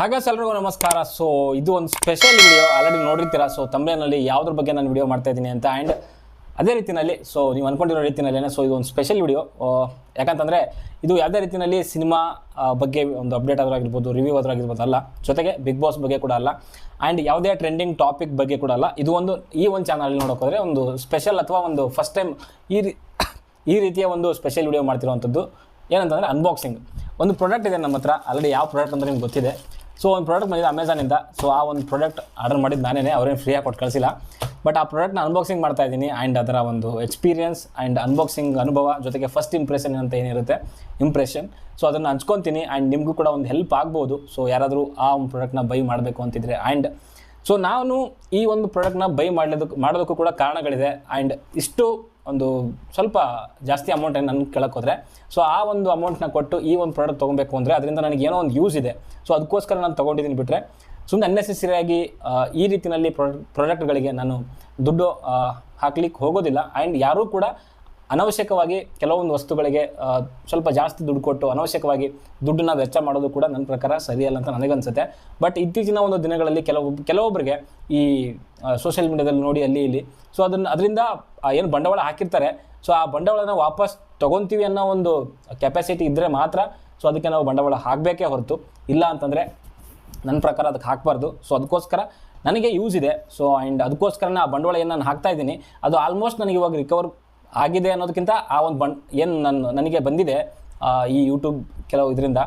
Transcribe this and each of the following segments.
ಹಾಗಾಸ್ ಎಲ್ರಿಗೂ ನಮಸ್ಕಾರ. ಸೊ ಇದು ಒಂದು ಸ್ಪೆಷಲ್ ವಿಡಿಯೋ ಆಲ್ರೆಡಿ ನೋಡಿರ್ತೀರಾ? ಸೊ ತಮಿಳಿನಲ್ಲಿ ಯಾವುದ್ರ ಬಗ್ಗೆ ನಾನು ವಿಡಿಯೋ ಮಾಡ್ತಾ ಇದ್ದೀನಿ ಅಂತ. ಆ್ಯಂಡ್ ಅದೇ ರೀತಿಯಲ್ಲಿ ಸೊ ನೀವು ಅಂದ್ಕೊಂಡಿರೋ ರೀತಿಯಲ್ಲೇ ಸೊ ಇದು ಒಂದು ಸ್ಪೆಷಲ್ ವಿಡಿಯೋ ಯಾಕಂತಂದರೆ, ಇದು ಯಾವುದೇ ರೀತಿಯಲ್ಲಿ ಸಿನಿಮಾ ಬಗ್ಗೆ ಒಂದು ಅಪ್ಡೇಟ್ ಆದ್ರೂ ಆಗಿರ್ಬೋದು ರಿವ್ಯೂ ಆದ್ರಾಗಿರ್ಬೋದು ಅಲ್ಲ. ಜೊತೆಗೆ ಬಿಗ್ ಬಾಸ್ ಬಗ್ಗೆ ಕೂಡ ಅಲ್ಲ. ಆ್ಯಂಡ್ ಯಾವುದೇ ಟ್ರೆಂಡಿಂಗ್ ಟಾಪಿಕ್ ಬಗ್ಗೆ ಕೂಡ ಅಲ್ಲ. ಇದು ಒಂದು, ಈ ಒಂದು ಚಾನಲಲ್ಲಿ ನೋಡೋಕೋದ್ರೆ ಒಂದು ಸ್ಪೆಷಲ್ ಅಥವಾ ಒಂದು ಫಸ್ಟ್ ಟೈಮ್ ಈ ರೀ, ಈ ರೀತಿಯ ಒಂದು ಸ್ಪೆಷಲ್ ವಿಡಿಯೋ ಮಾಡ್ತಿರುವಂಥದ್ದು. ಏನಂತಂದರೆ ಅನ್ಬಾಕ್ಸಿಂಗ್ ಒಂದು ಪ್ರಾಡಕ್ಟ್ ಇದೆ ನಮ್ಮ ಹತ್ರ. ಆಲ್ರೆಡಿ ಯಾವ ಪ್ರಾಡಕ್ಟ್ ಅಂತ ನಿಮ್ಗೆ ಗೊತ್ತಿದೆ. ಸೊ ಒಂದು ಪ್ರಾಡಕ್ಟ್ ಬಂದಿದೆ ಅಮೆಝಾನಿಂದ ಸೊ ಆ ಒಂದು ಪ್ರಾಡಕ್ಟ್ ಆರ್ಡರ್ ಮಾಡಿದ್ದು ನಾನೇ ಅವ್ರೇನು ಫ್ರೀಯಾಗಿ ಕೊಟ್ಟು ಕಳಿಸಿಲ್ಲ. ಬಟ್ ಆ ಪ್ರಾಡಕ್ಟ್ನ ಅನ್ಬಾಕ್ಸಿಂಗ್ ಮಾಡ್ತಾ ಇದ್ದೀನಿ ಆ್ಯಂಡ್ ಅದರ ಒಂದು ಎಕ್ಸ್ಪೀರಿಯನ್ಸ್ ಆ್ಯಂಡ್ ಅನ್ಬಾಕ್ಸಿಂಗ್ ಅನುಭವ ಜೊತೆಗೆ ಫಸ್ಟ್ ಇಂಪ್ರೆಷನ್ ಅಂತ ಏನಿರುತ್ತೆ ಇಂಪ್ರೆಷನ್ ಸೊ ಅದನ್ನು ಹಂಚ್ಕೊತೀನಿ ಆ್ಯಂಡ್ ನಿಮಗೂ ಕೂಡ ಒಂದು ಹೆಲ್ಪ್ ಆಗ್ಬೋದು. ಸೊ ಯಾರಾದರೂ ಆ ಒಂದು ಪ್ರಾಡಕ್ಟ್ನ ಬೈ ಮಾಡಬೇಕು ಅಂತಿದ್ರೆ ಆ್ಯಂಡ್ ಸೊ ನಾನು ಈ ಒಂದು ಪ್ರಾಡಕ್ಟ್ನ ಬೈ ಮಾಡಲಿದ್ದಕ್ಕೆ ಮಾಡೋದಕ್ಕೂ ಕೂಡ ಕಾರಣಗಳಿದೆ. ಆ್ಯಂಡ್ ಇಷ್ಟು ಒಂದು ಸ್ವಲ್ಪ ಜಾಸ್ತಿ ಅಮೌಂಟ್ ನನಗೆ ಕೇಳಕ್ಕೆ ಹೋದರೆ. ಸೊ ಆ ಒಂದು ಅಮೌಂಟ್ನ ಕೊಟ್ಟು ಈ ಒಂದು ಪ್ರಾಡಕ್ಟ್ ತೊಗೊಬೇಕು ಅಂದರೆ ಅದರಿಂದ ನನಗೆ ಏನೋ ಒಂದು ಯೂಸ್ ಇದೆ. ಸೊ ಅದಕ್ಕೋಸ್ಕರ ನಾನು ತೊಗೊಂಡಿದ್ದೀನಿ ಬಿಟ್ಟರೆ ಸುಮ್ಮನೆ ಅನ್ನೆಸೆಸರಿಯಾಗಿ ಈ ರೀತಿಯಲ್ಲಿ ಪ್ರಾಡಕ್ಟ್ ಪ್ರಾಡಕ್ಟ್ಗಳಿಗೆ ನಾನು ದುಡ್ಡು ಹಾಕ್ಲಿಕ್ಕೆ ಹೋಗೋದಿಲ್ಲ. ಆ್ಯಂಡ್ ಯಾರೂ ಕೂಡ ಅನವಶ್ಯಕವಾಗಿ ಕೆಲವೊಂದು ವಸ್ತುಗಳಿಗೆ ಸ್ವಲ್ಪ ಜಾಸ್ತಿ ದುಡ್ಡು ಕೊಟ್ಟು ಅನವಶ್ಯಕವಾಗಿ ದುಡ್ಡನ್ನ ವೆಚ್ಚ ಮಾಡೋದು ಕೂಡ ನನ್ನ ಪ್ರಕಾರ ಸರಿಯಲ್ಲ ಅಂತ ನನಗನ್ಸುತ್ತೆ. ಬಟ್ ಇತ್ತೀಚಿನ ಒಂದು ದಿನಗಳಲ್ಲಿ ಕೆಲವು ಕೆಲವೊಬ್ಬರಿಗೆ ಈ ಸೋಷಿಯಲ್ ಮೀಡಿಯಾದಲ್ಲಿ ನೋಡಿ ಅಲ್ಲಿ ಇಲ್ಲಿ ಸೊ ಅದನ್ನು, ಅದರಿಂದ ಏನು ಬಂಡವಾಳ ಹಾಕಿರ್ತಾರೆ. ಸೊ ಆ ಬಂಡವಾಳನ ವಾಪಸ್ ತೊಗೊತೀವಿ ಅನ್ನೋ ಒಂದು ಕೆಪಾಸಿಟಿ ಇದ್ದರೆ ಮಾತ್ರ ಸೊ ಅದಕ್ಕೆ ನಾವು ಬಂಡವಾಳ ಹಾಕಬೇಕೇ ಹೊರತು. ಇಲ್ಲ ಅಂತಂದರೆ ನನ್ನ ಪ್ರಕಾರ ಅದಕ್ಕೆ ಹಾಕಬಾರ್ದು. ಸೊ ಅದಕ್ಕೋಸ್ಕರ ನನಗೆ ಯೂಸ್ ಇದೆ. ಸೊ ಆ್ಯಂಡ್ ಅದಕ್ಕೋಸ್ಕರ ಆ ಬಂಡವಾಳ ಏನು ನಾನು ಹಾಕ್ತಾ ಇದ್ದೀನಿ, ಅದು ಆಲ್ಮೋಸ್ಟ್ ನನಗೆ ಇವಾಗ ರಿಕವರ್ ಆಗಿದೆ ಅನ್ನೋದಕ್ಕಿಂತ ಆ ಒಂದು ಬಂಡ್ ಏನು ನನ್ನ ನನಗೆ ಬಂದಿದೆ ಈ ಯೂಟ್ಯೂಬ್ ಕೆಲವು ಇದರಿಂದ.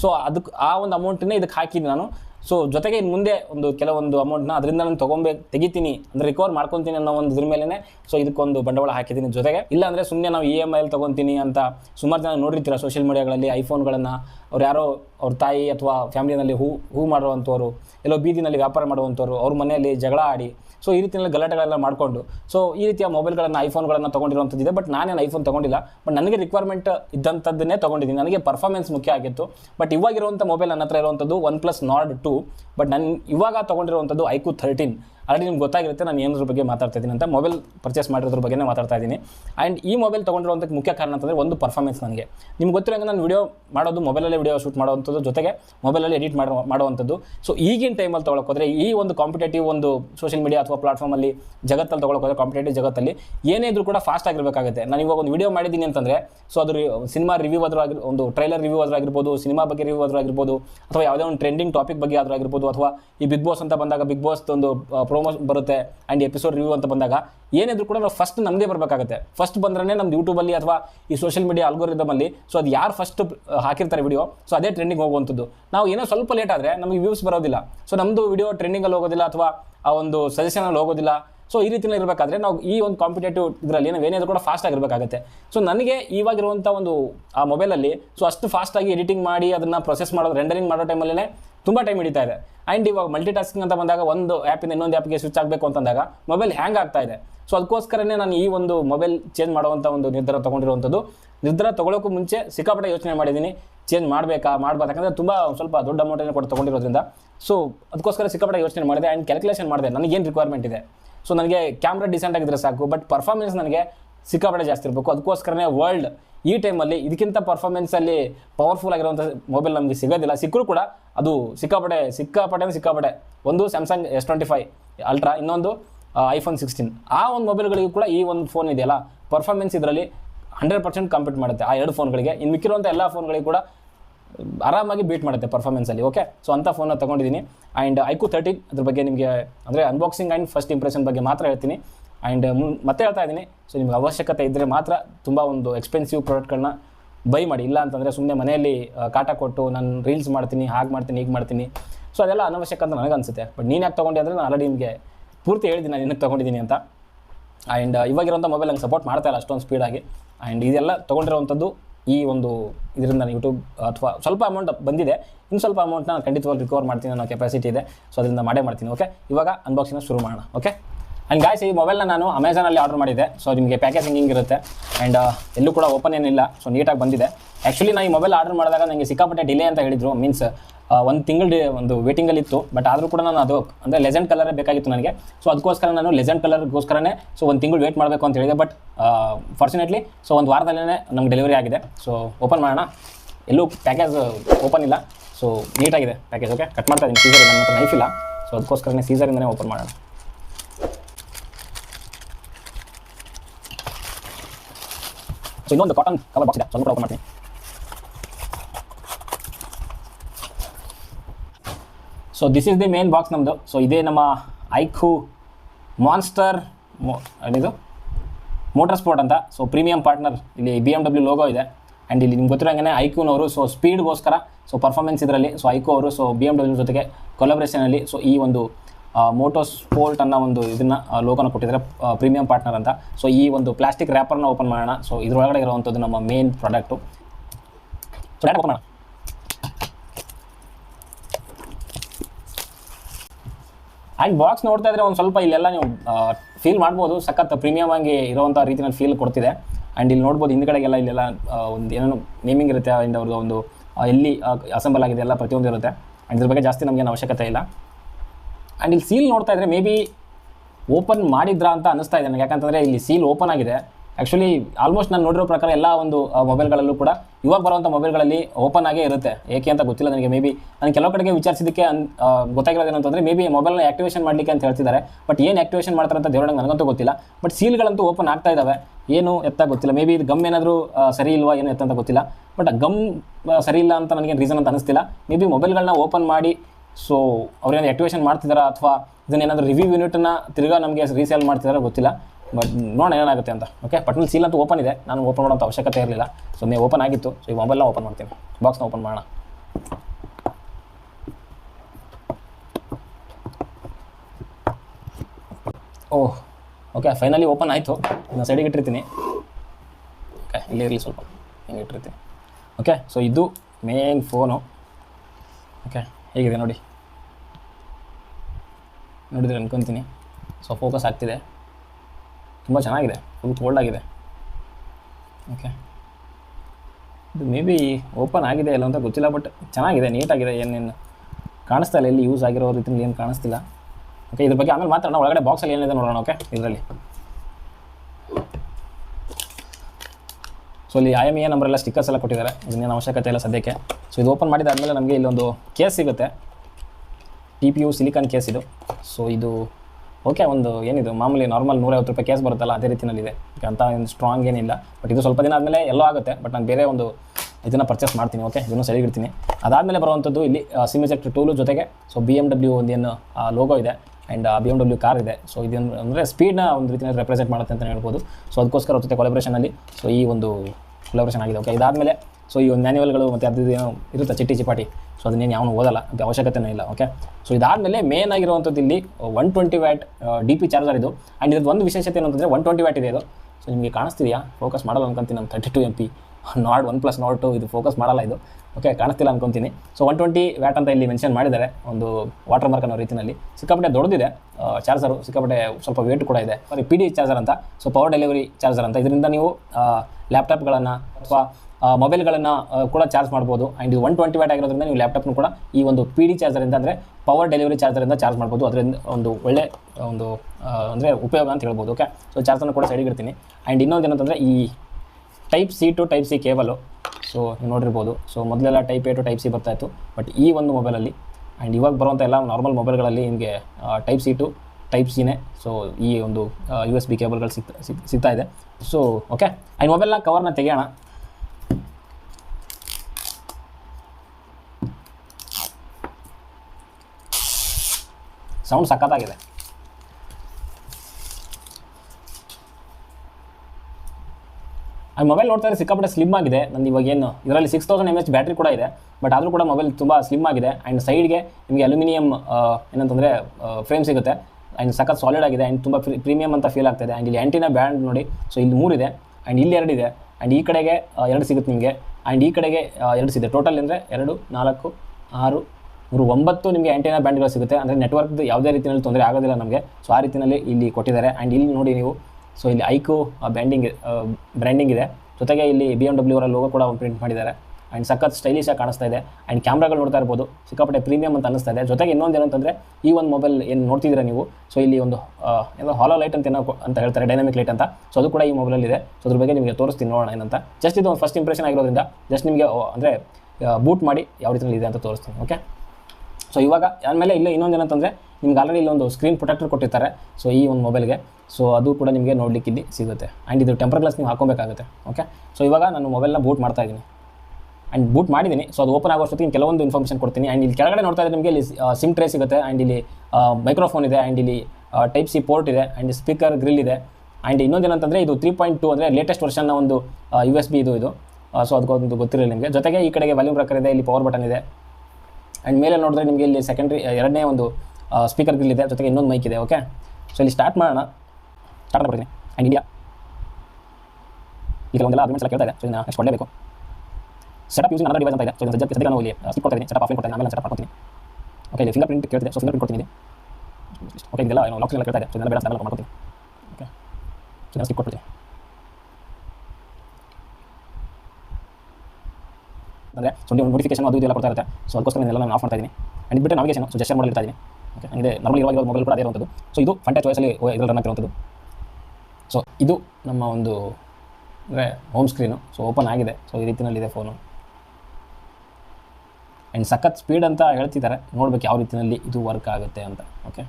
ಸೊ ಅದಕ್ಕೆ ಆ ಒಂದು ಅಮೌಂಟನ್ನೇ ಇದಕ್ಕೆ ಹಾಕಿದ್ದೀನಿ ನಾನು. ಸೊ ಜೊತೆಗೆ ಇನ್ನು ಮುಂದೆ ಒಂದು ಕೆಲವೊಂದು ಅಮೌಂಟ್ನ ಅದರಿಂದ ನಾನು ತೊಗೊಬೇಕು ತೆಗಿತೀನಿ, ಅಂದರೆ ರಿಕವರ್ ಮಾಡ್ಕೊತೀನಿ ಅನ್ನೋ ಒಂದು ಇದ್ರ ಮೇಲೆ ಸೊ ಇದಕ್ಕೊಂದು ಬಂಡವಾಳ ಹಾಕಿದ್ದೀನಿ ಜೊತೆಗೆ. ಇಲ್ಲ ಅಂದರೆ ಸುಮ್ಮನೆ ನಾವು ಇ ಎಂ ಐಲಿ ತೊಗೊತೀನಿ ಅಂತ ಸುಮಾರು ಜನ ನೋಡಿರ್ತೀರ ಸೋಷಿಯಲ್ ಮೀಡಿಯಾಗಳಲ್ಲಿ ಐಫೋನ್ಗಳನ್ನು ಅವ್ರು ಯಾರೋ ಅವ್ರ ತಾಯಿ ಅಥವಾ ಫ್ಯಾಮಿಲಿನಲ್ಲಿ ಹೂ ಹೂ ಮಾಡುವಂಥವ್ರು, ಎಲ್ಲೋ ಬೀದಿನಲ್ಲಿ ವ್ಯಾಪಾರ ಮಾಡುವಂಥವ್ರು, ಅವ್ರ ಮನೆಯಲ್ಲಿ ಜಗಳ ಆಡಿ ಸೊ ಈ ರೀತಿಯಲ್ಲಿ ಗಲಾಟೆಗಳೆಲ್ಲ ಮಾಡಿಕೊಂಡು. ಸೊ ಈ ರೀತಿಯ ಮೊಬೈಲ್ಗಳನ್ನು ಐಫೋನ್ಗಳನ್ನು ತೊಗೊಂಡಿರುವಂಥದ್ದಿದೆ ಬಟ್ ನಾನೇನು ಐಫೋನ್ ತೊಗೊಂಡಿಲ್ಲ. ಬಟ್ ನನಗೆ ರಿಕ್ವೈರ್ಮೆಂಟ್ ಇದ್ದಂಥದ್ದನ್ನೇ ತೊಗೊಂಡಿದ್ದೀನಿ. ನನಗೆ ಪರ್ಫಾರ್ಮೆನ್ಸ್ ಮುಖ್ಯ ಆಗಿತ್ತು. ಬಟ್ ಇವಾಗಿರುವಂಥ ಮೊಬೈಲ್ ನನ್ನ ಹತ್ರ ಇರುವಂಥದ್ದು one plus Nord two but ನಾನು ಇವಾಗ ತೊಗೊಂಡಿರುವಂಥದ್ದು ಐಕು ಥರ್ಟೀನ್ ಆಲ್ರೆಡಿ ನಿಮ್ಗೆ ಗೊತ್ತಾಗಿರುತ್ತೆ, ನಾನು ಏನಾದ್ರ ಬಗ್ಗೆ ಮಾತಾಡ್ತಾ ಇದ್ದೀನಿ ಅಂತ ಮೊಬೈಲ್ ಪರ್ಚೇಸ್ ಮಾಡಿರೋದ್ರ ಬಗ್ಗೆ ಮಾತಾಡ್ತಾ ಇದ್ದೀನಿ. ಆ್ಯಂಡ್ ಈ ಮೊಬೈಲ್ ತೊಗೊಂಡಿರುವಂಥ ಮುಖ್ಯ ಕಾರಣ ಅಂತಂದರೆ ಒಂದು ಪರ್ಫಾರ್ಮೆನ್ಸ್ ನನಗೆ. ನಿಮ್ಗೆ ಗೊತ್ತಿರೋಂಗೆ ನಾನು ವಿಡಿಯೋ ಮಾಡೋದು, ಮೊಬೈಲಲ್ಲೇ ವಿಡಿಯೋ ಶೂಟ್ ಮಾಡುವಂಥದ್ದು ಜೊತೆಗೆ ಮೊಬೈಲಲ್ಲಿ ಎಡಿಟ್ ಮಾಡೋ, ಮಾಡುವಂಥದ್ದು. ಸೊ ಈಗಿನ ಟೈಮಲ್ಲಿ ತೊಗೊಳಕ್ಕೆ ಹೋದರೆ, ಈ ಒಂದು ಕಾಂಪಿಟೇಟಿವ್ ಒಂದು ಸೋಷಿಯಲ್ ಮೀಡಿಯಾ ಅಥವಾ ಪ್ಲಾಟ್ಫಾರ್ಮಲ್ಲಿ ಜಗತ್ತಲ್ಲಿ ತೊಗೊಳಕ್ಕೆ ಹೋದರೆ ಕಾಂಪಿಟೇಟಿವ್ ಜಗತ್ತಲ್ಲಿ ಏನೇ ಇದ್ರೂ ಕೂಡ ಫಾಸ್ಟ್ ಆಗಿರಬೇಕಾಗುತ್ತೆ. ನಾನು ಇವಾಗ ಒಂದು ವಿಡಿಯೋ ಮಾಡಿದ್ದೀನಿ ಅಂತಂದರೆ ಸೊ ಅದು ಸಿನಿಮಾ ರಿವ್ಯೂ ಆದರೂ ಆಗಿರ್, ಒಂದು ಟ್ರೈಲರ್ ರಿವ್ಯೂ ಆದರೂ ಆಗಿರ್ಬೋದು ಸಿನಿಮಾ ಬಗ್ಗೆ ರಿವ್ಯೂ ಆದರೂ ಆಗಿರ್ಬೋದು, ಅಥವಾ ಯಾವುದೇ ಒಂದು ಟ್ರೆಂಡಿಂಗ್ ಟಾಪಿಕ್ ಬಗ್ಗೆ ಆದರೂ ಆಗಿರ್ಬೋದು, ಅಥವಾ ಈ ಬಿಗ್ ಬಾಸ್ ಅಂತ ಬಂದಾಗ ಬಿಗ್ ಬಾಸ್ ಒಂದು ಪ್ರೋಮೋ ಬರುತ್ತೆ ಆ್ಯಂಡ್ ಎಪಿಸೋಡ್ ರಿವ್ಯೂ ಅಂತ ಬಂದಾಗ, ಏನಿದ್ರು ಕೂಡ ನಾವು ಫಸ್ಟ್ ನಮ್ಮದೇ ಬರಬೇಕಾಗುತ್ತೆ. ಫಸ್ಟ್ ಬಂದ್ರೆ ನಮ್ದು ಯೂಟ್ಯೂಬಲ್ಲಿ ಅಥವಾ ಈ ಸೋಷಿಯಲ್ ಮೀಡಿಯಾ ಅಲ್ಗೋರಿದಮಲ್ಲಿ ಸೊ ಅದು ಯಾರು ಫಸ್ಟ್ ಹಾಕಿರ್ತಾರೆ ವಿಡಿಯೋ ಸೊ ಅದೇ ಟ್ರೆಂಡಿಂಗ್ ಹೋಗುವಂಥದ್ದು. ನಾವು ಏನೋ ಸ್ವಲ್ಪ ಲೇಟ್ ಆದರೆ ನಮಗೆ ವ್ಯೂಸ್ ಬರೋದಿಲ್ಲ. ಸೊ ನಮ್ಮದು ವಿಡಿಯೋ ಟ್ರೆಂಡಿಂಗಲ್ಲಿ ಹೋಗೋದಿಲ್ಲ ಅಥವಾ ಆ ಒಂದು ಸಜೆಷನಲ್ಲಿ ಹೋಗೋದಿಲ್ಲ. ಸೊ ಈ ರೀತಿಯಲ್ಲಿ ಇರಬೇಕಾದ್ರೆ ನಾವು ಈ ಒಂದು ಕಾಂಪಿಟೇಟಿವ್ ಇದರಲ್ಲಿ ನಾವು ಏನಾದರೂ ಕೂಡ ಫಾಸ್ಟ್ ಆಗಿರಬೇಕಾಗುತ್ತೆ ಸೊ ನನಗೆ ಇವಾಗಿರುವಂಥ ಒಂದು, ಆ ಮೊಬೈಲಲ್ಲಿ ಸೊ ಅಷ್ಟು ಫಾಸ್ಟಾಗಿ ಎಡಿಟಿಂಗ್ ಮಾಡಿ ಅದನ್ನು ಪ್ರೊಸೆಸ್ ಮಾಡೋದು ರೆಂಡರಿಂಗ್ ಮಾಡೋ ಟೈಮಲ್ಲೇ ತುಂಬ ಟೈಮ್ ಹಿಡಿತಾ ಇದೆ. ಆ್ಯಂಡ್ ಇವಾಗ ಮಲ್ಟಿ ಟಾಸ್ಕಿಂಗ್ ಅಂತ ಬಂದಾಗ ಒಂದು ಆ್ಯಪಿಂದ ಇನ್ನೊಂದು ಆ್ಯಪ್ಗೆ ಸ್ವಿಚ್ ಆಗಬೇಕು ಅಂತಂದಾಗ ಮೊಬೈಲ್ ಹ್ಯಾಂಗ್ ಆಗ್ತಾ ಇದೆ. ಸೊ ಅದಕ್ಕೋಸ್ಕರನೇ ನಾನು ಈ ಒಂದು ಮೊಬೈಲ್ ಚೇಂಜ್ ಮಾಡುವಂಥ ಒಂದು ನಿರ್ಧಾರ ತೊಗೊಂಡಿರುವಂಥದ್ದು. ನಿರ್ಧಾರ ತೊಗೊಳೋಕ್ಕೂ ಮುಂಚೆ ಸಿಕ್ಕಾಪಟ್ಟೆ ಯೋಚನೆ ಮಾಡಿದ್ದೀನಿ. ಚೇಂಜ್ ಮಾಡಬೇಕಾ ಮಾಡ್ಬೋದು ಯಾಕಂದರೆ ತುಂಬ ಸ್ವಲ್ಪ ದೊಡ್ಡ ಅಮೌಂಟನ್ನು ಕೊಟ್ಟು ತೊಗೊಂಡಿರೋದ್ರಿಂದ. ಸೊ ಅದಕ್ಕೋಸ್ಕರ ಸಿಕ್ಕಾಪಟ್ಟೆ ಯೋಚನೆ ಮಾಡಿದೆ ಆ್ಯಂಡ್ ಕ್ಯಾಲ್ಕುಲೇಷನ್ ಮಾಡಿದೆ. ನನಗೇನು ರಿಕ್ವೈರ್ಮೆಂಟ್ ಇದೆ? ಸೊ ನನಗೆ ಕ್ಯಾಮ್ರಾ ಡಿಸೆಂಟ್ ಆಗಿದ್ರೆ ಸಾಕು ಬಟ್ ಪರ್ಫಾರ್ಮೆನ್ಸ್ ನನಗೆ ಸಿಕ್ಕಾಪಟ್ಟೆ ಜಾಸ್ತಿ ಇರಬೇಕು. ಅದಕ್ಕೋಸ್ಕರನೇ ವರ್ಲ್ಡ್ ಈ ಟೈಮಲ್ಲಿ ಇದಕ್ಕಿಂತ ಪರ್ಫಾರ್ಮೆನ್ಸಲ್ಲಿ ಪವರ್ಫುಲ್ ಆಗಿರುವಂಥ ಮೊಬೈಲ್ ನಮಗೆ ಸಿಗೋದಿಲ್ಲ. ಸಿಕ್ಕರೂ ಕೂಡ ಅದು ಸಿಕ್ಕಾಪಡೆ ಸಿಕ್ಕಾಪಡೆ ಸಿಕ್ಕಾಪಟ್ಟೆ. ಒಂದು Samsung S twenty five ultra ಇನ್ನೊಂದು ಐಫೋನ್ ಸಿಕ್ಸ್ಟೀನ್ ಆ ಒಂದು ಮೊಬೈಲ್ಗಳಿಗೂ ಕೂಡ ಈ ಒಂದು ಫೋನ್ ಇದೆಯಲ್ಲ. ಪರ್ಫಾರ್ಮೆನ್ಸ್ ಇದರಲ್ಲಿ ಹಂಡ್ರೆಡ್ ಪರ್ಸೆಂಟ್ ಕಂಪೀಟ್ ಮಾಡುತ್ತೆ ಆ ಎರಡು ಫೋನ್ಗಳಿಗೆ ಇನ್ನು ಮಿಕ್ಕಿರುವಂಥ ಎಲ್ಲ ಫೋನ್ಗಳಿಗೆ ಕೂಡ ಆರಾಮಾಗಿ ಬೀಟ್ ಮಾಡುತ್ತೆ ಪರ್ಫಾರ್ಮೆನ್ಸಲ್ಲಿ ಓಕೆ ಸೊ ಅಂಥ ಫೋನ್ನ ತೊಗೊಂಡಿದ್ದೀನಿ. ಆ್ಯಂಡ್ ಐಕು ತರ್ಟೀನ್ ಅದ್ರ ಬಗ್ಗೆ ನಿಮಗೆ, ಅಂದರೆ ಅನ್ಬಾಕ್ಸಿಂಗ್ ಆ್ಯಂಡ್ ಫಸ್ಟ್ ಇಂಪ್ರೆಷನ್ ಬಗ್ಗೆ ಮಾತ್ರ ಹೇಳ್ತೀನಿ. ಆ್ಯಂಡ್ ಮತ್ತೆ ಹೇಳ್ತಾ ಇದ್ದೀನಿ. ಸೊ ನಿಮ್ಗೆ ಅವಶ್ಯಕತೆ ಇದ್ದರೆ ಮಾತ್ರ ತುಂಬ ಒಂದು ಎಕ್ಸ್ಪೆನ್ಸಿವ್ ಪ್ರಾಡಕ್ಟ್ಗಳನ್ನ ಬೈ ಮಾಡಿ. ಇಲ್ಲ ಅಂತಂದರೆ ಸುಮ್ಮನೆ ಮನೆಯಲ್ಲಿ ಕಾಟ ಕೊಟ್ಟು ನಾನು ರೀಲ್ಸ್ ಮಾಡ್ತೀನಿ, ಹಾಗೆ ಮಾಡ್ತೀನಿ, ಹೀಗೆ ಮಾಡ್ತೀನಿ. ಸೊ ಅದೆಲ್ಲ ಅನವಶ್ಯಕ ಅಂತ ನನಗೆ ಅನಿಸುತ್ತೆ ಬಟ್ ನೀನು ಯಾಕೆ ತೊಗೊಂಡೆ ಅಂದರೆ ನಾನು ಆಲ್ರೆಡಿ ನಿಮಗೆ ಪೂರ್ತಿ ಹೇಳಿದ್ದೀನಿ, ನಾನು ಏನಕ್ಕೆ ತೊಗೊಂಡಿದ್ದೀನಿ ಅಂತ. ಆ್ಯಂಡ್ ಇವಾಗಿರೋಂಥ ಮೊಬೈಲ್ ನಂಗೆ ಸಪೋರ್ಟ್ ಮಾಡ್ತಾ ಇಲ್ಲ ಅಷ್ಟೊಂದು ಸ್ಪೀಡಾಗಿ ಆ್ಯಂಡ್ ಇದೆಲ್ಲ ತೊಗೊಂಡಿರೋವಂಥದ್ದು ಈ ಒಂದು ಇದರಿಂದ ನಾನು ಯೂಟ್ಯೂಬ್ ಅಥವಾ ಸ್ವಲ್ಪ ಅಮೌಂಟ್ ಬಂದಿದೆ. ಇನ್ನು ಸ್ವಲ್ಪ ಅಮೌಂಟ್ನ ನಾನು ಖಂಡಿತವಾಗಿ ರಿಕವರ್ ಮಾಡ್ತೀನಿ ಅನ್ನೋ ಕೆಪಾಸಿಟಿ ಇದೆ. ಸೊ ಅದರಿಂದ ಮಾಡೇ ಮಾಡ್ತೀನಿ ಓಕೆ ಇವಾಗ ಅನ್ಬಾಕ್ಸಿಂಗ್ ಶುರು ಮಾಡೋಣ ಓಕೆ ಆ್ಯಂಡ್ ಗಾಯ್ಸ್ ಈ ಮೊಬೈಲ್ನ ನಾನು ಅಮೆಝಾನಲ್ಲಿ ಆರ್ಡರ್ ಮಾಡಿದ್ದೆ. ಸೊ ನಿಮಗೆ ಪ್ಯಾಕೇಜಿಂಗ್ ಹಿಂಗಿರುತ್ತೆ ಆ್ಯಂಡ್ ಎಲ್ಲೂ ಕೂಡ ಓಪನ್ ಏನಿಲ್ಲ. ಸೊ ನೀಟಾಗಿ ಬಂದಿದೆ. ಆ್ಯಕ್ಚುಲಿ ನಾನು ಈ ಮೊಬೈಲ್ ಆರ್ಡರ್ ಮಾಡಿದಾಗ ನನಗೆ ಸಿಕ್ಕಾಪಟ್ಟೆ ಡಿಲೇ ಅಂತ ಹೇಳಿದರು. ಮೀನ್ಸ್ ಒಂದು ತಿಂಗಳು ಡಿ ಒಂದು ವೇಟಿಂಗಲ್ಲಿ ಇತ್ತು. ಬಟ್ ಆದರೂ ಕೂಡ ನಾನು ಅದು, ಅಂದರೆ ಲೆಜೆಂಡ್ ಕಲರೇ ಬೇಕಾಗಿತ್ತು ನನಗೆ. ಸೊ ಅದಕ್ಕೋಸ್ಕರ ನಾನು ಲೆಜೆಂಡ್ ಕಲರ್ಗೋಸ್ಕರನೇ ಸೊ ಒಂದು ತಿಂಗಳು ವೇಟ್ ಮಾಡಬೇಕು ಅಂತ ಹೇಳಿದೆ. ಬಟ್ ಫಾರ್ಚುನೇಟ್ಲಿ ಸೊ ಒಂದು ವಾರದಲ್ಲೇ ನಮ್ಗೆ ಡೆಲಿವರಿ ಆಗಿದೆ. ಸೊ ಓಪನ್ ಮಾಡೋಣ. ಎಲ್ಲೂ ಪ್ಯಾಕೇಜ್ ಓಪನ್ ಇಲ್ಲ. ಸೊ ನೀಟಾಗಿದೆ ಪ್ಯಾಕೇಜ್ ಓಕೆ ಕಟ್ ಮಾಡ್ತಾ ಇದ್ದೀನಿ ಸೀಸರ್ ನನ್ನ ಹತ್ರ ನೈಫ್ ಇಲ್ಲ. ಸೊ ಅದಕ್ಕೋಸ್ಕರನೇ ಸೀಸರಿಂದನೇ ಓಪನ್ ಮಾಡೋಣ. ಸೊ ಇನ್ನೊಂದು ಕಾಟನ್ ಕವರ್ ಬಾಕ್ಸ್ ಇದೆ ಸ್ವಲ್ಪ ಓಪನ್ ಮಾಡ್ತೀನಿ so this is the main box ನಮ್ಮದು ಸೊ ಇದೇ ನಮ್ಮ ಐಕು ಮಾನ್ಸ್ಟರ್ ಏನಿದು? ಮೋಟರ್ ಸ್ಪೋರ್ಟ್ ಅಂತ. ಸೊ ಪ್ರೀಮಿಯಂ ಪಾರ್ಟ್ನರ್ ಇಲ್ಲಿ ಬಿ ಎಂ ಡಬ್ಲ್ಯೂ ಲೋಗೋ ಇದೆ. ಆ್ಯಂಡ್ ಇಲ್ಲಿ ನಿಮ್ಗೆ ಗೊತ್ತಿರೋಂಗೆ ಐಕ್ಯೂನವರು ಸೊ ಸ್ಪೀಡ್ಗೋಸ್ಕರ ಸೊ ಪರ್ಫಾರ್ಮೆನ್ಸ್ ಇದರಲ್ಲಿ ಸೊ ಐಕೋ ಅವರು ಸೊ ಬಿ ಎಂ ಡಬ್ಲ್ಯೂ ಜೊತೆಗೆ ಕೊಲಾಬ್ರೇಷನಲ್ಲಿ ಸೊ ಈ ಒಂದು ಮೋಟೋ ಸ್ಪೋರ್ಟ್ ಅನ್ನೋ ಒಂದು ಇದನ್ನು ಲೋಗೋನ ಕೊಟ್ಟಿದ್ದಾರೆ ಪ್ರೀಮಿಯಂ ಪಾರ್ಟ್ನರ್ ಅಂತ. ಸೊ ಈ ಒಂದು ಪ್ಲಾಸ್ಟಿಕ್ ರ್ಯಾಪರ್ನ ಓಪನ್ ಮಾಡೋಣ. ಸೊ ಇದರೊಳಗಡೆ ಇರುವಂಥದ್ದು ನಮ್ಮ ಮೇನ್ ಪ್ರಾಡಕ್ಟು ಮಾಡೋಣ. ಆ್ಯಂಡ್ ಬಾಕ್ಸ್ ನೋಡ್ತಾ ಇದ್ರೆ ಒಂದು ಸ್ವಲ್ಪ ಇಲ್ಲೆಲ್ಲ ನೀವು ಫೀಲ್ ಮಾಡ್ಬೋದು. ಸಖತ್ ಪ್ರೀಮಿಯಂ ಆಗಿ ಇರುವಂಥ ರೀತಿಯಲ್ಲಿ ಫೀಲ್ ಕೊಡ್ತಿದೆ. ಆ್ಯಂಡ್ ಇಲ್ಲಿ ನೋಡ್ಬೋದು ಹಿಂದ್ಗಡೆಗೆಲ್ಲ ಇಲ್ಲೆಲ್ಲ ಒಂದು ಏನೇನು ನೇಮಿಂಗ್ ಇರುತ್ತೆ ಆ್ಯಂಡ್ ಅವ್ರದ್ದು ಒಂದು ಎಲ್ಲಿ ಅಸೆಂಬಲ್ ಆಗಿದೆ ಎಲ್ಲ ಪ್ರತಿಯೊಂದು ಇರುತ್ತೆ. ಆ್ಯಂಡ್ ಇದ್ರ ಬಗ್ಗೆ ಜಾಸ್ತಿ ನಮಗೇನು ಅವಶ್ಯಕತೆ ಇಲ್ಲ. ಆ್ಯಂಡ್ ಇಲ್ಲಿ ಸೀಲ್ ನೋಡ್ತಾ ಇದ್ರೆ ಮೇ ಬಿ ಓಪನ್ ಮಾಡಿದ್ರಾ ಅಂತ ಅನಿಸ್ತಾ ಇದೆ ನನಗೆ. ಯಾಕಂತಂದರೆ ಇಲ್ಲಿ ಸೀಲ್ ಓಪನ್ ಆಗಿದೆ. ಆ್ಯಕ್ಚುಲಿ ಆಲ್ಮೋಸ್ಟ್ ನಾನು ನೋಡಿರೋ ಪ್ರಕಾರ ಎಲ್ಲ ಒಂದು ಮೊಬೈಲ್ಗಳಲ್ಲೂ ಕೂಡ ಇವಾಗ ಬರುವಂಥ ಮೊಬೈಲ್ಗಳಲ್ಲಿ ಓಪನ್ ಆಗೇ ಇರುತ್ತೆ. ಏಕೆ ಅಂತ ಗೊತ್ತಿಲ್ಲ ನನಗೆ. ಮೇ ಬಿ ನಾನು ಕೆಲವು ಕಡೆಗೆ ವಿಚಾರಿಸಿದ್ದಕ್ಕೆ ಅನ್ ಆ, ಗೊತ್ತಾಗಿರೋದು ಏನಂತಂದರೆ ಮೇ ಬಿ ಮೊಬೈಲ್ನ ಆ್ಯಕ್ಟಿವೇಷನ್ ಮಾಡಲಿಕ್ಕೆ ಅಂತ ಹೇಳ್ತಿದ್ದಾರೆ. ಬಟ್ ಏನು ಆ್ಯಕ್ಟಿವೇಷನ್ ಮಾಡ್ತಾರೆ ಅಂತ ದೇವರಂಗೆ ನನಗಂತೂ ಗೊತ್ತಿಲ್ಲ. ಬಟ್ ಸೀಲ್ಗಳಂತೂ ಓಪನ್ ಆಗ್ತಾ ಇದ್ದಾವೆ ಏನು ಎತ್ತ ಗೊತ್ತಿಲ್ಲ. ಮೇ ಬಿ ಇದು ಗಮ್ ಏನಾದರೂ ಸರಿ ಇಲ್ವಾ ಏನು ಎತ್ತ ಅಂತ ಗೊತ್ತಿಲ್ಲ. ಬಟ್ ಗಮ್ ಸರಿ ಇಲ್ಲ ಅಂತ ನನಗೆ ರೀಸನ್ ಅಂತ ಅನಿಸ್ತಿಲ್ಲ ಮೇ ಬಿ ಮೊಬೈಲ್ಗಳನ್ನ ಓಪನ್ ಮಾಡಿ ಸೊ ಅವ್ರೇನು ಆ್ಯಕ್ಟಿವೇಷನ್ ಮಾಡ್ತಿದ್ದಾರಾ ಅಥವಾ ಇದನ್ನೇನಾದರೂ ರಿವ್ಯೂ ಯೂನಿಟ್ನ ತಿರ್ಗಾ ನಮಗೆ ರೀಸೇಲ್ ಮಾಡ್ತಿದ್ದಾರೋ ಗೊತ್ತಿಲ್ಲ. ಬಟ್ ನೋಡೋಣ ಏನಾಗುತ್ತೆ ಅಂತ. ಓಕೆ ಬಟ್ನಲ್ಲಿ ಸೀಲ್ ಅಂತೂ ಓಪನ್ ಇದೆ. ನಾನು ಓಪನ್ ಮಾಡೋಂಥ ಅವಶ್ಯಕತೆ ಇರಲಿಲ್ಲ. ಸೊ ನೀವು ಓಪನ್ ಆಗಿತ್ತು. ಸೊ ಈ ಮೊಬೈಲ್ನ ಓಪನ್ ಮಾಡ್ತೀನಿ. ಬಾಕ್ಸ್ನ ಓಪನ್ ಮಾಡೋಣ. ಓಹ್ ಓಕೆ ಫೈನಲಿ ಓಪನ್ ಆಯಿತು. ನಾನು ಸೈಡಿಗೆ ಇಟ್ಟಿರ್ತೀನಿ. ಓಕೆ ಇಲ್ಲಿ ಇರಲಿ ಸ್ವಲ್ಪ. ಹಿಂಗೆ ಇಟ್ಟಿರ್ತೀನಿ. ಓಕೆ ಸೊ ಇದು ಮೇನ್ ಫೋನು ಓಕೆ ಹೇಗಿದೆ ನೋಡಿ? ನೋಡಿದ್ರೆ ಅನ್ಕೊತೀನಿ. ಸೊ ಫೋಕಸ್ ಆಗ್ತಿದೆ. ತುಂಬ ಚೆನ್ನಾಗಿದೆ. ಫುಲ್ ಕೋಲ್ಡ್ ಆಗಿದೆ. ಓಕೆ ಇದು ಮೇ ಬಿ ಓಪನ್ ಆಗಿದೆ ಇಲ್ಲ ಅಂತ ಗೊತ್ತಿಲ್ಲ ಬಟ್ ಚೆನ್ನಾಗಿದೆ ನೀಟಾಗಿದೆ ಏನೇನು ಕಾಣಿಸ್ತಾ ಇಲ್ಲ, ಎಲ್ಲಿ ಯೂಸ್ ಆಗಿರೋ ರೀತಿಯಲ್ಲಿ ಏನು ಕಾಣಿಸ್ತಿಲ್ಲ. ಓಕೆ ಇದ್ರ ಬಗ್ಗೆ ಆಮೇಲೆ ಮಾತಾಡೋಣ. ಒಳಗಡೆ ಬಾಕ್ಸಲ್ಲಿ ಏನಿದೆ ನೋಡೋಣ ಓಕೆ ಇದರಲ್ಲಿ. ಸೊ ಇಲ್ಲಿ ಐ ಎಂ ಎ ನಂಬರ್ ಎಲ್ಲ ಸ್ಟಿಕ್ಕರ್ಸ್ ಎಲ್ಲ ಕೊಟ್ಟಿದ್ದಾರೆ. ಅದನ್ನೇನು ಅವಶ್ಯಕತೆ ಇಲ್ಲ ಸದ್ಯಕ್ಕೆ. ಸೊ ಇದು ಓಪನ್ ಮಾಡಿದಾದ್ಮೇಲೆ ನಮಗೆ ಇಲ್ಲೊಂದು ಕೇಸ್ ಸಿಗುತ್ತೆ. T P U silicone case ಇದು. ಸೊ ಇದು ಓಕೆ ಒಂದು ಏನಿದು, ಮಾಮೂಲಿ ನಾರ್ಮಲ್ ನೂರೈವತ್ತು ರೂಪಾಯಿ ಕೇಸ್ ಬರುತ್ತಲ್ಲ, ಅದೇ ರೀತಿಯಲ್ಲಿದೆ ಅಂತ ಏನು ಸ್ಟ್ರಾಂಗ್ ಏನಿಲ್ಲ. ಬಟ್ ಇದು ಸ್ವಲ್ಪ ದಿನ ಆದಮೇಲೆ ಎಲ್ಲೋ ಆಗುತ್ತೆ. ಬಟ್ ನಾನು ಬೇರೆ ಒಂದು ಇದನ್ನು ಪರ್ಚೇಸ್ ಮಾಡ್ತೀನಿ ಓಕೆ ಇದನ್ನು ಸರಿಗಿಡ್ತೀನಿ ಅದಾದಮೇಲೆ ಬರುವಂಥದ್ದು ಇಲ್ಲಿ ಸಿಮ್ ಎಜೆಕ್ಟ್ ಟೂಲು ಜೊತೆಗೆ ಸೊ ಬಿ ಎಂ ಡಬ್ಲ್ಯೂ ಒಂದೇನು ಲೋಗೋ ಇದೆ. And B M W car ಇದೆ. ಸೊ ಇದನ್ನು ಅಂದರೆ ಸ್ಪೀಡ್ನ ಒಂದು ರೀತಿಯಲ್ಲಿ ರೆಪ್ರೆಸೆಂಟ್ ಮಾಡುತ್ತೆ ಅಂತ ಹೇಳ್ಬೋದು. ಸೊ ಅದಕ್ಕೋಸ್ಕರ ಜೊತೆ ಕೊಲಬ್ರೇಷನಲ್ಲಿ ಸೊ ಈ ಒಂದು ಕೊಲಾಬ್ರೇಷನ್ ಆಗಿದೆ ಓಕೆ ಇದಾದಮೇಲೆ ಸೊ ಈ ಒಂದು ಮ್ಯಾನ್ಯುವಲ್ಗಳು ಮತ್ತು ಅದು ಏನೋ ಇರುತ್ತೆ ಚಿಟ್ಟಿ ಚಿಪಾಟಿ ಸೊ ಅದನ್ನೇನು ಯಾವನು ಓದಲ್ಲ ಅಂತ ಅವಶ್ಯಕತೆನೇ ಇಲ್ಲ ಓಕೆ ಸೊ ಇದಾದಮೇಲೆ ಮೇನ್ ಆಗಿರುವಂಥದ್ದು ಇಲ್ಲಿ one twenty watt D P charger ಇದು. ಆ್ಯಂಡ್ ಇದ್ರದ್ದು ಒಂದು ವಿಶೇಷತೆ ಏನು ಅಂತಂದರೆ ಒನ್ ಟ್ವೆಂಟಿ ವ್ಯಾಟ್ ಇದೆ ಇದು. ಸೊ ನಿಮಗೆ ಕಾಣಿಸ್ತಿದೆಯಾ? ಫೋಕಸ್ ಮಾಡಲ್ಲ ಅನ್ಕೊಂತೀನಿ ನಮ್ಮ thirty two M P Nord one plus Nord two ಇದು ಫೋಕಸ್ ಮಾಡಲ್ಲ ಇದು. ಓಕೆ ಕಾಣಿಸ್ತಿಲ್ಲ ಅನ್ಕೊಂತೀನಿ. ಸೊ ಒನ್ ಟ್ವೆಂಟಿ ವ್ಯಾಟ್ ಅಂತ ಇಲ್ಲಿ ಮೆನ್ಷನ್ ಮಾಡಿದ್ದಾರೆ, ಒಂದು ವಾಟರ್ ಮಾರ್ಕ್ ಅನ್ನೋ ರೀತಿಯಲ್ಲಿ ಸಿಕ್ಕಾಪಟ್ಟೆ ದೊಡ್ಡದಿದೆ. ಚಾರ್ಜರು ಸಿಕ್ಕಾಪಟ್ಟೆ ಸ್ವಲ್ಪ ವೇಟ್ ಕೂಡ ಇದೆ. ಸಾರಿ ಪಿ ಡಿ ಚಾರ್ಜರ್ ಅಂತ. ಸೊ ಪವರ್ ಡೆಲಿವರಿ ಚಾರ್ಜರ್ ಅಂತ. ಇದರಿಂದ ನೀವು ಲ್ಯಾಪ್ಟಾಪ್ಗಳನ್ನು ಅಥವಾ ಮೊಬೈಲ್ಗಳನ್ನು ಕೂಡ ಚಾರ್ಜ್ ಮಾಡ್ಬೋದು. ಆ್ಯಂಡ್ ಇದು ಒನ್ ಟ್ವೆಂಟಿ ವ್ಯಾಟ್ ಆಗಿರೋದ್ರಿಂದ ನೀವು ಲ್ಯಾಪ್ಟಾಪ್ನು ಕೂಡ ಈ ಒಂದು ಪಿ ಡಿ ಚಾರ್ಜರಿಂದ ಅಂದರೆ ಪವರ್ ಡೆಲಿವರಿ ಚಾರ್ಜರಿಂದ ಚಾರ್ಜ್ ಮಾಡ್ಬೋದು. ಅದರಿಂದ ಒಂದು ಒಳ್ಳೆ, ಒಂದು ಅಂದರೆ ಉಪಯೋಗ ಅಂತ ಹೇಳ್ಬೋದು. ಓಕೆ ಸೊ ಚಾರ್ಜನ್ನು ಕೂಡ ಸೈಡಿಗೆ ಇಡ್ತೀನಿ. ಆ್ಯಂಡ್ ಇನ್ನೊಂದು ಏನಂತಂದರೆ ಈ type C to type C cable so ನೀವು ನೋಡಿರ್ಬೋದು. ಸೊ ಮೊದಲೆಲ್ಲ type A to type C ಬರ್ತಾಯಿತ್ತು ಬಟ್ ಈ ಒಂದು ಮೊಬೈಲಲ್ಲಿ ಆ್ಯಂಡ್ ಇವಾಗ ಬರುವಂಥ ಎಲ್ಲ ನಾರ್ಮಲ್ ಮೊಬೈಲ್ಗಳಲ್ಲಿ ನಿಮಗೆ ಟೈಪ್ ಸಿ ಟು ಟೈಪ್ ಸಿನೇ ಸೊ ಈ ಒಂದು ಯು ಎಸ್ ಬಿ ಕೇಬಲ್ಗಳು ಸಿಗ್ತಾ, ಸಿಗ್- ಸಿಗ್ತಾ ಇದೆ. ಸೊ ಓಕೆ ಆ್ಯಂಡ್ ಮೊಬೈಲ್ನ ಕವರ್ನ ತೆಗೆಯೋಣ. ಸೌಂಡ್ ಸಖತ್ತಾಗಿದೆ. ಆ ಮೊಬೈಲ್ ನೋಡ್ತಾ ಇದ್ರೆ ಸಿಕ್ಕಾಪಟ್ಟೆ ಸ್ಲಿಮ್ ಆಗಿದೆ. ನಂದು ಇವಾಗ ಏನು, ಇದರಲ್ಲಿ six thousand M H battery ಕೂಡ ಇದೆ. ಬಟ್ ಆದರೂ ಕೂಡ ಮೊಬೈಲ್ ತುಂಬ ಸ್ಲಿಮ್ ಆಗಿದೆ. ಆ್ಯಂಡ್ ಸೈಡ್ಗೆ ನಿಮಗೆ ಅಲ್ಯೂಮಿನಿಯಂ ಏನಂತಂದರೆ ಫ್ರೇಮ್ ಸಿಗುತ್ತೆ. ಆ್ಯಂಡ್ ಸಖತ್ ಸಾಲಿಡ್ ಆಗಿದೆ. ಆ್ಯಂಡ್ ತುಂಬ ಪ್ರೀಮಿಯಮ್ ಅಂತ ಫೀಲ್ ಆಗ್ತಿದೆ ಆ್ಯಂಡ್ ಇಲ್ಲಿ ಆ್ಯಂಟಿನ ಬ್ಯಾಂಡ್ ನೋಡಿ. ಸೊ ಇಲ್ಲಿ ಮೂರಿದೆ ಆ್ಯಂಡ್ ಇಲ್ಲಿ ಎರಡಿದೆ ಆ್ಯಂಡ್ ಈ ಕಡೆಗೆ ಎರಡು ಸಿಗುತ್ತೆ ನಿಮಗೆ. ಆ್ಯಂಡ್ ಈ ಕಡೆಗೆ ಎರಡು ಸಿಗುತ್ತೆ. ಟೋಟಲ್ ಅಂದರೆ ಎರಡು, ನಾಲ್ಕು, ಆರು, ಮೂರು, ಒಂಬತ್ತು ನಿಮಗೆ ಆ್ಯಂಟಿನ ಬ್ಯಾಂಡ್ಗಳು ಸಿಗುತ್ತೆ. ಅಂದರೆ ನೆಟ್ವರ್ಕ್ದು ಯಾವುದೇ ರೀತಿಯಲ್ಲಿ ತೊಂದರೆ ಆಗೋದಿಲ್ಲ ನಮಗೆ. ಸೊ ಆ ರೀತಿಯಲ್ಲಿ ಇಲ್ಲಿ ಕೊಟ್ಟಿದ್ದಾರೆ. ಆ್ಯಂಡ್ ಇಲ್ಲಿ ನೋಡಿ ನೀವು ಸೊ ಇಲ್ಲಿ ಐಕು ಬ್ಯಾಂಡಿಂಗ್ ಬ್ರ್ಯಾಂಡಿಂಗ್ ಇದೆ. ಜೊತೆಗೆ ಇಲ್ಲಿ ಬಿ ಎಂ ಡಬ್ಲ್ಯೂ ಅವರ ಲೋಗೋ ಕೂಡ ಪ್ರಿಂಟ್ ಮಾಡಿದ್ದಾರೆ. ಆ್ಯಂಡ್ ಸಖತ್ ಸ್ಟೈಲಿಶ್ ಆಗಿ ಕಾಣಿಸ್ತಾ ಇದೆ. ಆ್ಯಂಡ್ ಕ್ಯಾಮ್ರಾಗಳು ನೋಡ್ತಾ ಇರ್ಬೋದು. ಸಿಕ್ಕಾಪಟ್ಟೆ ಪ್ರೀಮಿಯಮ್ ಅಂತ ಅನಿಸ್ತಾ ಇದೆ. ಜೊತೆಗೆ ಇನ್ನೊಂದು ಏನಂತಂದರೆ ಈ ಒಂದು ಮೊಬೈಲ್ ಏನು ನೋಡ್ತಿದ್ದೀರಾ ನೀವು? ಸೊ ಇಲ್ಲಿ ಒಂದು ಏನೋ ಹಾಲೋ ಲೈಟ್ ಅಂತ ಏನೋ ಅಂತ ಹೇಳ್ತಾರೆ ಡೈನಾಮಿಕ್ ಲೈಟ್ ಅಂತ. ಸೊ ಅದು ಕೂಡ ಈ ಮೊಬೈಲಲ್ಲಿದೆ ಸೊ ಅದ್ರ ಬಗ್ಗೆ ನಿಮಗೆ ತೋರಿಸ್ತೀನಿ ನೋಡೋಣ ಏನಂತ. ಜಸ್ಟ್ ಇದು ಒಂದು ಫಸ್ಟ್ ಇಂಪ್ರೆಷನ್ ಆಗಿರೋದ್ರಿಂದ ಜಸ್ಟ್ ನಿಮಗೆ ಅಂದರೆ ಬೂಟ್ ಮಾಡಿ ಯಾವ ರೀತಿಯಲ್ಲಿ ಇದೆ ಅಂತ ತೋರಿಸ್ತೀನಿ ಓಕೆ ಸೊ ಇವಾಗ ಆಮೇಲೆ ಇಲ್ಲೇ ಇನ್ನೊಂದು ಏನಂತಂದರೆ ನಿಮ್ಗೆ ಆಲ್ರೆಡಿ ಇಲ್ಲೊಂದು ಸ್ಕ್ರೀನ್ ಪ್ರೊಟೆಕ್ಟರ್ ಕೊಟ್ಟಿರ್ತಾರೆ ಸೊ ಈ ಒಂದು ಮೊಬೈಲ್ಗೆ ಸೊ ಅದು ಕೂಡ ನಿಮಗೆ ನೋಡ್ಲಿಕ್ಕೆ ಇಲ್ಲಿ ಸಿಗುತ್ತೆ. ಆ್ಯಂಡ್ ಇದು ಟೆಂಪರ್ ಗ್ಲಾಸ್ ನೀವು ಹಾಕೋಬೇಕಾಗುತ್ತೆ ಓಕೆ ಸೊ ಇವಾಗ ನಾನು ಮೊಬೈಲ್ನ ಬೂಟ್ ಮಾಡ್ತಾ ಇದ್ದೀನಿ. ಆ್ಯಂಡ್ ಬೂಟ್ ಮಾಡಿದ್ದೀನಿ ಸೊ ಅದು ಓಪನ್ ಆಗೋಷ್ಟೊತ್ತಿಗೆ ಕೆಲವೊಂದು ಇನ್ಫಾರ್ಮೇಷನ್ ಕೊಡ್ತೀನಿ. ಆ್ಯಂಡ್ ಇಲ್ಲಿ ಕೆಳಗಡೆ ನೋಡ್ತಾ ಇದ್ರೆ ನಿಮಗೆ ಇಲ್ಲಿ ಸಿಮ್ ಟ್ರೇ ಸಿಗುತ್ತೆ ಆ್ಯಂಡ್ ಇಲ್ಲಿ ಮೈಕ್ರೋಫೋನ್ ಇದೆ ಆ್ಯಂಡ್ ಇಲ್ಲಿ ಟೈಪ್ ಸಿ ಪೋರ್ಟ್ ಇದೆ ಆ್ಯಂಡ್ ಸ್ಪೀಕರ್ ಗ್ರಿಲ್ ಇದೆ. ಆ್ಯಂಡ್ ಇನ್ನೊಂದು ಏನಂತಂದರೆ ಇದು ತ್ರೀ ಪಾಯಿಂಟ್ ಟು ಅಂದರೆ ಲೇಟೆಸ್ಟ್ ವರ್ಷನ್ನ ಒಂದು ಯು ಎಸ್ ಬಿ ಇದು ಇದು. ಸೊ ಅದಕ್ಕೊಂದು ಗೊತ್ತಿರಲಿಲ್ಲ ನಿಮಗೆ. ಜೊತೆಗೆ ಈ ಕಡೆಗೆ ವ್ಯಾಲ್ಯೂಮ್ ಪ್ರಕಾರ ಇದೆ, ಇಲ್ಲಿ ಪವರ್ ಬಟನ್ ಇದೆ. ಆ್ಯಂಡ್ ಮೇಲೆ ನೋಡಿದ್ರೆ ನಿಮಗೆ ಇಲ್ಲಿ ಸೆಕೆಂಡ್ರಿ ಎರಡನೇ ಒಂದು ಸ್ಪೀಕರ್ ಗ್ರಿಲ್ ಇದೆ, ಜೊತೆಗೆ ಇನ್ನೊಂದು ಮೈಕ್ ಇದೆ ಓಕೆ ಸೊ ಇಲ್ಲಿ ಸ್ಟಾರ್ಟ್ ಮಾಡೋಣ. ಸ್ಟಾರ್ಟ್ ಮಾಡ್ಬಿಡ್ತೀನಿ. ಆ್ಯಂಡ್ ಇಂಡಿಯಾ ಈಗ ಒಂದೆಲ್ಲ ಅಗ್ರಿಮೆಂಟ್ಸ್ ಎಲ್ಲ ಕೇಳ್ತಾ ಇದೆ. ಸೊ ಇದನ್ನ ನೆಕ್ಸ್ಟ್ ಕೊಡಲೇಬೇಕು. ಸೆಟಪ್ ಯೂಸಿಂಗ್ ಅನದರ್ ಡಿವೈಸ್ ಅಂತ ಇದೆ. ಸೊ ಸದ್ಯಕ್ಕೆ ಸದ್ಯಕ್ಕೆ ನಾನು ಇಲ್ಲಿ ಸ್ಕಿಪ್ ಕೊಡ್ತೀನಿ ಸೆಟಪ್ ಆಫ್ ಕೊಡ್ತೀನಿ ಆಮೇಲೆ ಸೆಟಪ್ ಮಾಡ್ತೀನಿ ಓಕೆ ಇಲ್ಲಿ ಫಿಂಗರ್ ಪ್ರಿಂಟ್ ಕೇಳ್ತಿದೆ. ಸೊ ಫಿಂಗರ್ ಪ್ರಿಂಟ್ ಕೊಡ್ತೀನಿ ಓಕೆ ಇದೆಲ್ಲ, ಏನು ಲಾಕ್ಸ್ ಎಲ್ಲ ಕೇಳ್ತಾ ಇದೆ. ಸೊ ಇದನ್ನು ಬೇಡ ಸ್ನ್ಯಾಪ್ ಮಾಡ್ಕೊತೀನಿ ಓಕೆ ಸೊ ಸ್ಕಿಪ್ ಕೊಡ್ತೀನಿ ಅಂದರೆ ಸೊ ನೋಟಿಫಿಕೇಶನ್ ಅದು ಇದೆಲ್ಲ ಕೊಡ್ತಾ ಇರುತ್ತೆ. ಸೊ ಅದಕ್ಕೋಸ್ಕರ ಇದೆಲ್ಲ ನಾನು ಆಫ್ ಮಾಡ್ತಾ ಇದ್ದೀನಿ ಆ್ಯಂಡ್ ಬಿಟ್ಟು ನಾವಿಗೇಷನ್ ಸೊ ಜಸ್ಟ್ ಮಾಡಿರ್ತಾ ಇದ್ದೀನಿ ಓಕೆ ಅಂದರೆ ಇವಾಗ ಮೊಬೈಲ್ ಕೂಡ ಅದೇ ಇರುವಂಥದ್ದು. ಸೊ ಇದು ಫಂಟ ಚಾಯ್ಸಲ್ಲಿ ಇದರಲ್ಲಿ ರನ್ ಆಗ್ತಿರುವಂಥದ್ದು ಸೊ ಇದು ನಮ್ಮ ಒಂದು, ಅಂದರೆ ಹೋಮ್ ಸ್ಕ್ರೀನು ಸೊ ಓಪನ್ ಆಗಿದೆ. ಸೊ ಈ ರೀತಿಯಲ್ಲಿ ಇದೆ ಫೋನು ಆ್ಯಂಡ್ ಸಖತ್ ಸ್ಪೀಡ್ ಅಂತ ಹೇಳ್ತಿದ್ದಾರೆ. ನೋಡ್ಬೇಕು ಯಾವ ರೀತಿಯಲ್ಲಿ ಇದು ವರ್ಕ್ ಆಗುತ್ತೆ ಅಂತ. ಓಕೆ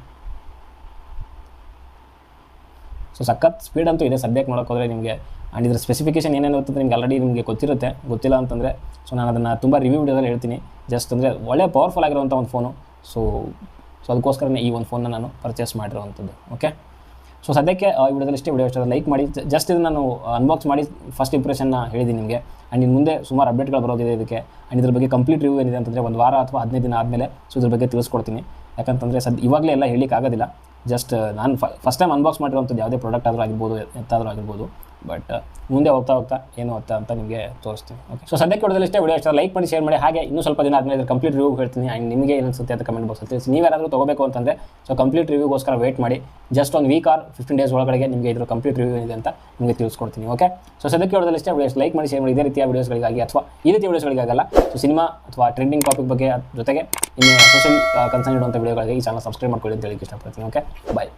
ಸೊ ಸಖತ್ ಸ್ಪೀಡ್ ಅಂತೂ ಇದೆ. ಸದ್ಯಕ್ಕೆ ನೋಡೋಕ್ಕೋದ್ರೆ ನಿಮಗೆ ಆ್ಯಂಡ್ ಇದರ ಸ್ಪೆಸಿಫಿಕೇಶನ್ ಏನೇನು ಇರುತ್ತೆ ನಿಮ್ಗೆ ಆಲ್ರೆಡಿ ನಿಮಗೆ ಗೊತ್ತಿರುತ್ತೆ. ಗೊತ್ತಿಲ್ಲ ಅಂತಂದರೆ ಸೊ ನಾನು ಅದನ್ನು ತುಂಬ ರಿವ್ಯೂ ವಿಡಿಯೋದಲ್ಲಿ ಹೇಳ್ತೀನಿ. ಜಸ್ಟ್ ಅಂದರೆ ಒಳ್ಳೆ ಪವರ್ಫುಲ್ ಆಗಿರುವಂಥ ಒಂದು ಫೋನು ಸೊ ಸೊ ಅದಕ್ಕೋಸ್ಕರನೇ ಈ ಒಂದು ಫೋನ್ನ ನಾನು ಪರ್ಚೇಸ್ ಮಾಡಿರುವಂಥದ್ದು. ಓಕೆ ಸೊ ಸದ್ಯಕ್ಕೆ ಈ ವಿಡಿಯೋದಲ್ಲಿ ಇಷ್ಟೇ, ವಿಡಿಯೋ ಇಷ್ಟ ಲೈಕ್ ಮಾಡಿ. ಜಸ್ಟ್ ಇದು ನಾನು ಅನ್ಬಾಕ್ಸ್ ಮಾಡಿ ಫಸ್ಟ್ ಇಂಪ್ರೆಷನ್ನ ಹೇಳಿದ್ದೀನಿ ನಿಮಗೆ. ಆ್ಯಂಡ್ ಇನ್ನು ಮುಂದೆ ಸುಮಾರು ಅಪ್ಡೇಟ್ಗಳು ಬರೋದಿದೆ ಇದಕ್ಕೆ. ಆ್ಯಂಡ್ ಇದ್ರ ಬಗ್ಗೆ ಕಂಪ್ಲೀಟ್ ರಿವ್ಯೂ ಏನಿದೆ ಅಂತಂದರೆ ಒಂದು ವಾರ ಅಥವಾ ಹದಿನೈದು ದಿನ ಆದಮೇಲೆ ಸೊ ಇದ್ರ ಬಗ್ಗೆ ತಿಳಿಸ್ಕೊಡ್ತೀನಿ. ಯಾಕಂತಂದರೆ ಸದ್, ಇವಾಗಲೇ ಎಲ್ಲ ಹೇಳಲಿಕ್ಕೆ ಆಗೋದಿಲ್ಲ ಜಸ್ಟ್ ನಾನು ಫಸ್ಟ್ ಟೈಮ್ ಅನ್ಬಾಕ್ಸ್ ಮಾಡಿರುವಂಥದ್ದು ಯಾವುದೇ ಪ್ರಾಡಕ್ಟ್ ಆದರೂ ಆಗಿರ್ಬೋದು ಎಂತಾದರೂ ಆಗಿರ್ಬೋದು. ಬಟ್ ಮುಂದೆ ಹೋಗ್ತಾ ಹೋಗ್ತಾ ಏನು ಹೋಗ್ತಾ ಅಂತ ನಿಮಗೆ ತೋರಿಸ್ತೀನಿ. ಓಕೆ ಸೊ ಸದ್ಯಕ್ಕೆ ಇಷ್ಟೇ ವಿಡಿಯೋ ಇಷ್ಟ ಲೈಕ್ ಮಾಡಿ ಶೇರ್ ಮಾಡಿ. ಹಾಗೆ ಇನ್ನೂ ಸ್ವಲ್ಪ ದಿನ ಆದಮೇಲೆ ಕಂಪ್ಲೀಟ್ ರಿವ್ಯೂ ಹೇಳ್ತೀನಿ. ಆ್ಯಂಡ್ ನಿಮಗೆ ಏನು ಅನ್ಸುತ್ತೆ ಅಂತ ಕಮೆಂಟ್ ಬಾಕ್ಸಲ್ಲಿ ತಿಳಿಸಿ. ನೀವು ಯಾರಾದರೂ ತೊಗೋಬೇಕು ಅಂತಂದರೆ ಸೊ ಕಂಪ್ಲೀಟ್ ರಿವ್ಯೂಗೋಸ್ಕರ ವೇಟ್ ಮಾಡಿ. ಜಸ್ಟ್ ಒಂದು ವೀಕ್ ಆರ್ ಫಿಫ್ಟೀನ್ ಡೇಸ್ ಒಳಗಡೆ ನಿಮಗೆ ಇದ್ರ ಕಂಪ್ಲೀಟ್ ರಿವ್ಯೂ ಏನಿದೆ ಅಂತ ನಿಮಗೆ ತಿಳಿಸ್ಕೊಡ್ತೀನಿ. ಓಕೆ ಸೊ ಸದ್ಯಕ್ಕೆ ಇಷ್ಟೇ ವಿಡಿಯೋಸ್ ಲೈಕ್ ಮಾಡಿ ಶೇರ್ ಮಾಡಿ. ಇದೇ ರೀತಿಯ ವಿಡಿಯೋಸ್ಗಳಿಗಾಗಿ ಅಥವಾ ಈ ರೀತಿಯ ವಿಡಿಯೋಸ್ಗಳಿಗಾಗಲ್ಲ ಸೊ ಸಿನಿಮಾ ಅಥವಾ ಟ್ರೆಂಡಿಂಗ್ ಟಾಪಿಕ್ ಬಗ್ಗೆ ಜೊತೆಗೆ ಇನ್ನು ಸೋಷಿಯಲ್ ಕನ್ಸರ್ನ್ ಇಡುವಂಥ ವಿಡಿಯೋಗಳಿಗೆ ಈ ಚಾನಲ್ ಸಬ್ಸ್ಕ್ರೈಬ್ ಮಾಡ್ಕೊಳ್ಳಿ ಅಂತ ಹೇಳಕ್ಕೆ ಇಷ್ಟಪಡ್ತೀನಿ. Okay bye